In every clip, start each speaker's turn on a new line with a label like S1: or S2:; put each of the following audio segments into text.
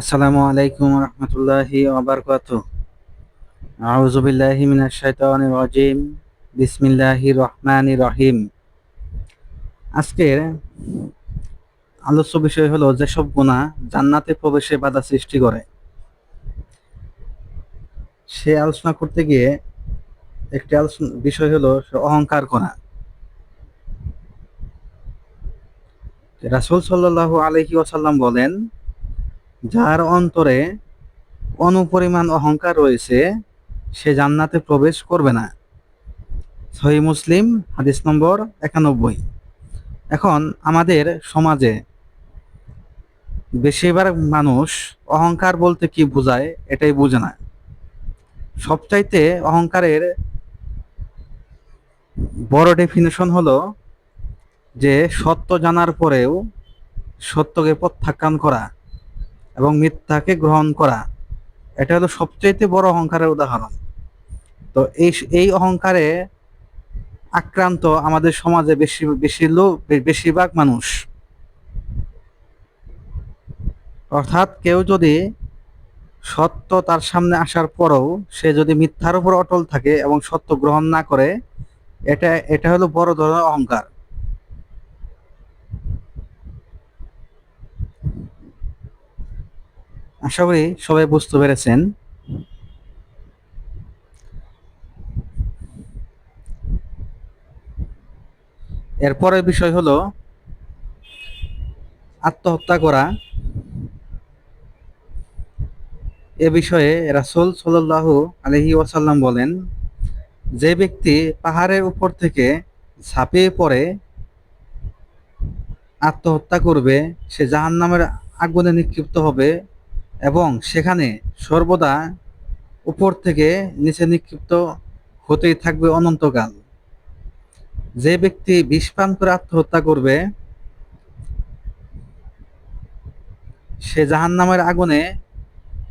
S1: আসসালামু আলাইকুম রহমতুল্লাহি ওবরকাত আউজুবিল্লাহি মিনাশ রাজিম। বিসমিল্লাহির রহমানির রহিম। আজকের আলোচ্য বিষয় হলো যেসব গুণা জান্নাতে প্রবেশে বাধা সৃষ্টি করে। সে আলোচনা করতে গিয়ে একটি আলোচনা বিষয় হলো অহংকার করা। রাসূল সাল্লাল্লাহু আলাইহি ওয়াসাল্লাম বলেন যার অন্তরে অনুপরিমাণ অহংকার রয়েছে, সে জান্নাতে প্রবেশ করবে না। সহি মুসলিম, হাদিস নম্বর একানব্বই। এখন আমাদের সমাজে বেশিরভাগ মানুষ অহংকার বলতে কি বোঝায়, এটাই বোঝে না। সবচাইতে অহংকারের বড় ডেফিনেশন হলো যে সত্য জানার পরেও সত্যকে প্রত্যাখ্যান করা। এবং মিথ্যাকে গ্রহণ করা, এটা হলো সবচেয়ে বড় অহংকারের উদাহরণ। তো এই এই অহংকারে আক্রান্ত আমাদের সমাজে বেশি বেশি লোক বেশিরভাগ মানুষ। অর্থাৎ কেউ যদি সত্য তার সামনে আসার পরও সে যদি মিথ্যার উপর অটল থাকে এবং সত্য গ্রহণ না করে, এটা এটা হলো বড় ধরনের অহংকার। আশা করি সবাই বুঝতে পেরেছেন। এরপরের বিষয় হলো আত্মহত্যা করা। এ বিষয়ে রাসুল সাল্লাহ আলহি ওয়াসাল্লাম বলেন, যে ব্যক্তি পাহাড়ের উপর থেকে ঝাঁপিয়ে পড়ে, আত্মহত্যা করবে, সে জাহান নামের আগুনে নিক্ষিপ্ত হবে এবং সেখানে সর্বদা উপর থেকে নিচে নিক্ষিপ্ত হতেই থাকবে অনন্তকাল। যে ব্যক্তি বিষ পান করে আত্মহত্যা করবে, সে জাহান নামের আগুনে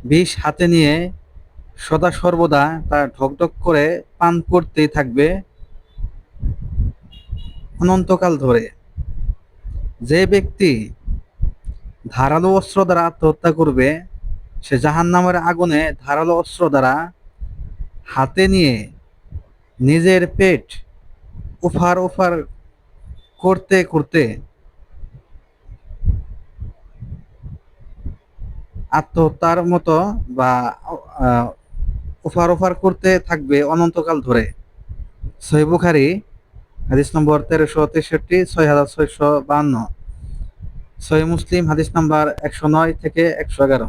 S1: বিষ হাতে নিয়ে সদা সর্বদা তার ঢকঢক করে পান করতেই থাকবে অনন্তকাল ধরে। যে ব্যক্তি ধারালো অস্ত্র দ্বারা আত্মহত্যা করবে সে জাহান নামের আগুনে ধারালো অস্ত্র দ্বারা হাতে নিয়ে নিজের পেট উফার উফার করতে করতে আত্মহত্যার মতো বা উফার উফার করতে থাকবে অনন্তকাল ধরে। সহিবুখারি হাদিস নম্বর তেরোশো তেষট্টি, ছয় হাজার ছয়শো বাহান্ন। সহি মুসলিম, হাদিস নাম্বার একশো নয় থেকে একশো এগারো।